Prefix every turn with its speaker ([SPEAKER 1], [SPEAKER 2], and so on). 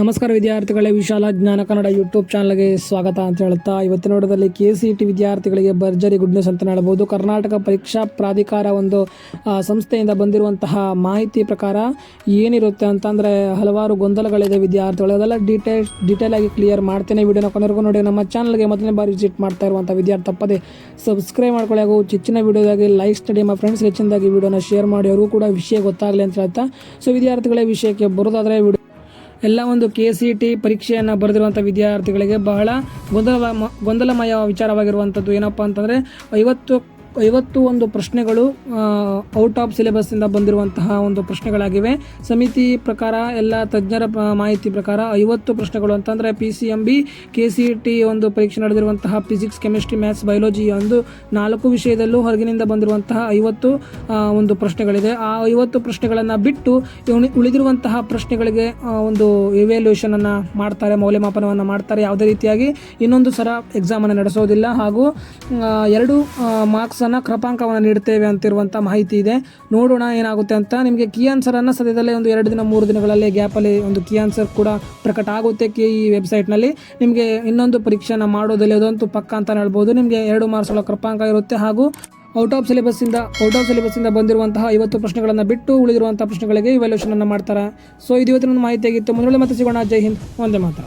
[SPEAKER 1] ನಮಸ್ಕಾರ ವಿದ್ಯಾರ್ಥಿಗಳೇ, ವಿಶಾಲ ಜ್ಞಾನ ಕನ್ನಡ ಯೂಟ್ಯೂಬ್ ಚಾನಲ್ಗೆ ಸ್ವಾಗತ ಅಂತ ಹೇಳುತ್ತಾ ಇವತ್ತಿನ ನೋಡೋದಲ್ಲಿ ಕೆ ಸಿ ಟಿ ವಿದ್ಯಾರ್ಥಿಗಳಿಗೆ ಭರ್ಜರಿ ಗುಡ್ ನ್ಯೂಸ್ ಅಂತ ಹೇಳ್ಬೋದು ಕರ್ನಾಟಕ ಪರೀಕ್ಷಾ ಪ್ರಾಧಿಕಾರ ಒಂದು ಸಂಸ್ಥೆಯಿಂದ ಬಂದಿರುವಂತಹ ಮಾಹಿತಿ ಪ್ರಕಾರ ಏನಿರುತ್ತೆ ಅಂತಂದರೆ ಹಲವಾರು ಗೊಂದಲಗಳಿದೆ ವಿದ್ಯಾರ್ಥಿಗಳು. ಅದೆಲ್ಲ ಡೀಟೇಲ್ ಡೀಟೇಲ್ ಆಗಿ ಕ್ಲಿಯರ್ ಮಾಡ್ತೇನೆ. ವಿಡಿಯೋನ ಕೊನೆವರೆಗೂ ನೋಡಿ. ನಮ್ಮ ಚಾನಲ್ಗೆ ಮೊದಲನೇ ಬಾರಿ ವಿಸಿಟ್ ಮಾಡ್ತಾ ಇರುವಂಥ ವಿದ್ಯಾರ್ಥಿ ತಪ್ಪದೆ ಸಬ್ಸ್ಕ್ರೈಬ್ ಮಾಡ್ಕೊಳ್ಳಿ. ಹಾಗೂ ಹೆಚ್ಚಿನ ವಿಡಿಯೋದಾಗಿ ಲೈಕ್ ಸ್ಟಡಿ ನಮ್ಮ ಫ್ರೆಂಡ್ಸ್ ಹೆಚ್ಚಿನದಾಗಿ ವಿಡಿಯೋನ ಶೇರ್ ಮಾಡಿ. ಅವರು ಕೂಡ ವಿಷಯ ಗೊತ್ತಾಗಲಿ ಅಂತ ಹೇಳ್ತಾ. ಸೊ ವಿದ್ಯಾರ್ಥಿಗಳೇ, ವಿಷಯಕ್ಕೆ ಬರೋದಾದರೆ ವಿಡಿಯೋ ಎಲ್ಲ ಒಂದು ಕೆ ಸಿ ಟಿ ಪರೀಕ್ಷೆಯನ್ನು ಬರೆದಿರುವಂಥ ವಿದ್ಯಾರ್ಥಿಗಳಿಗೆ ಬಹಳ ಗೊಂದಲ ಗೊಂದಲಮಯ ವಿಚಾರವಾಗಿರುವಂಥದ್ದು ಏನಪ್ಪ ಅಂತಂದರೆ ಐವತ್ತು ಐವತ್ತು ಒಂದು ಪ್ರಶ್ನೆಗಳು ಔಟ್ ಆಫ್ ಸಿಲೆಬಸ್ಸಿಂದ ಬಂದಿರುವಂತಹ ಒಂದು ಪ್ರಶ್ನೆಗಳಾಗಿವೆ. ಸಮಿತಿ ಪ್ರಕಾರ, ಎಲ್ಲ ತಜ್ಞರ ಮಾಹಿತಿ ಪ್ರಕಾರ ಐವತ್ತು ಪ್ರಶ್ನೆಗಳು ಅಂತಂದರೆ P C M K C T ಒಂದು ಪರೀಕ್ಷೆ ನಡೆದಿರುವಂತಹ ಫಿಸಿಕ್ಸ್ ಕೆಮಿಸ್ಟ್ರಿ ಮ್ಯಾಥ್ಸ್ ಬಯಾಲಜಿ ಒಂದು ನಾಲ್ಕು ವಿಷಯದಲ್ಲೂ ಹೊರಗಿನಿಂದ ಬಂದಿರುವಂತಹ ಐವತ್ತು ಒಂದು ಪ್ರಶ್ನೆಗಳಿದೆ. ಆ ಐವತ್ತು ಪ್ರಶ್ನೆಗಳನ್ನು ಬಿಟ್ಟು ಉಳಿ- ಉಳಿದಿರುವಂತಹ ಪ್ರಶ್ನೆಗಳಿಗೆ ಒಂದು ಇವ್ಯಾಲ್ಯೂಷನನ್ನು ಮಾಡ್ತಾರೆ, ಮೌಲ್ಯಮಾಪನವನ್ನು ಮಾಡ್ತಾರೆ. ಯಾವುದೇ ರೀತಿಯಾಗಿ ಇನ್ನೊಂದು ಸರ ಎಕ್ಸಾಮನ್ನು ನಡೆಸೋದಿಲ್ಲ. ಹಾಗೂ ಎರಡು ಎರಡು ಮಾರ್ಕ್ಸನ್ನು ಕ್ರಪಾಂಕವನ್ನು ನೀಡ್ತೇವೆ ಅಂತಿರುವಂಥ ಮಾಹಿತಿ ಇದೆ. ನೋಡೋಣ ಏನಾಗುತ್ತೆ ಅಂತ ನಿಮಗೆ ಕೀ ಆನ್ಸರನ್ನು ಸದ್ಯದಲ್ಲೇ ಒಂದು ಎರಡು ದಿನ, ಮೂರು ದಿನಗಳಲ್ಲಿ ಗ್ಯಾಪಲ್ಲಿ ಒಂದು ಕೀ ಆನ್ಸರ್ ಕೂಡ ಪ್ರಕಟ ಆಗುತ್ತೆ ಕಿ ಈ ವೆಬ್ಸೈಟ್ನಲ್ಲಿ ನಿಮಗೆ ಇನ್ನೊಂದು ಪರೀಕ್ಷೆನ ಮಾಡೋದಿಲ್ಲ ಅದಂತೂ ಪಕ್ಕ ಅಂತ ಹೇಳ್ಬೋದು. ನಿಮಗೆ ಎರಡು ಮಾರ್ಕ್ಸ್ಗಳ ಕ್ರಪಾಂಕ ಇರುತ್ತೆ ಹಾಗೂ ಔಟ್ ಆಫ್ ಸಿಲೆಬಸ್ಸಿಂದ ಔಟ್ ಆಫ್ ಸಿಲೆಬಸ್ಸಿಂದ ಬಂದಿರುವಂತಹ ಐವತ್ತು ಪ್ರಶ್ನೆಗಳನ್ನು ಬಿಟ್ಟು ಉಳಿದಿರುವಂಥ ಪ್ರಶ್ನೆಗಳಿಗೆ ಇವ್ಯಾಲ್ಯೂಷನ್ ಅನ್ನು ಮಾಡ್ತಾರೆ. ಸೊ ಇದು ಇವತ್ತಿನ ಮಾಹಿತಿ ಆಗಿತ್ತು. ಮುಂದೆ ಮತ್ತೆ ಸಿಗೋಣ. ಜೈ ಹಿಂದ್. ಒಂದೇ ಮಾತ್ರ.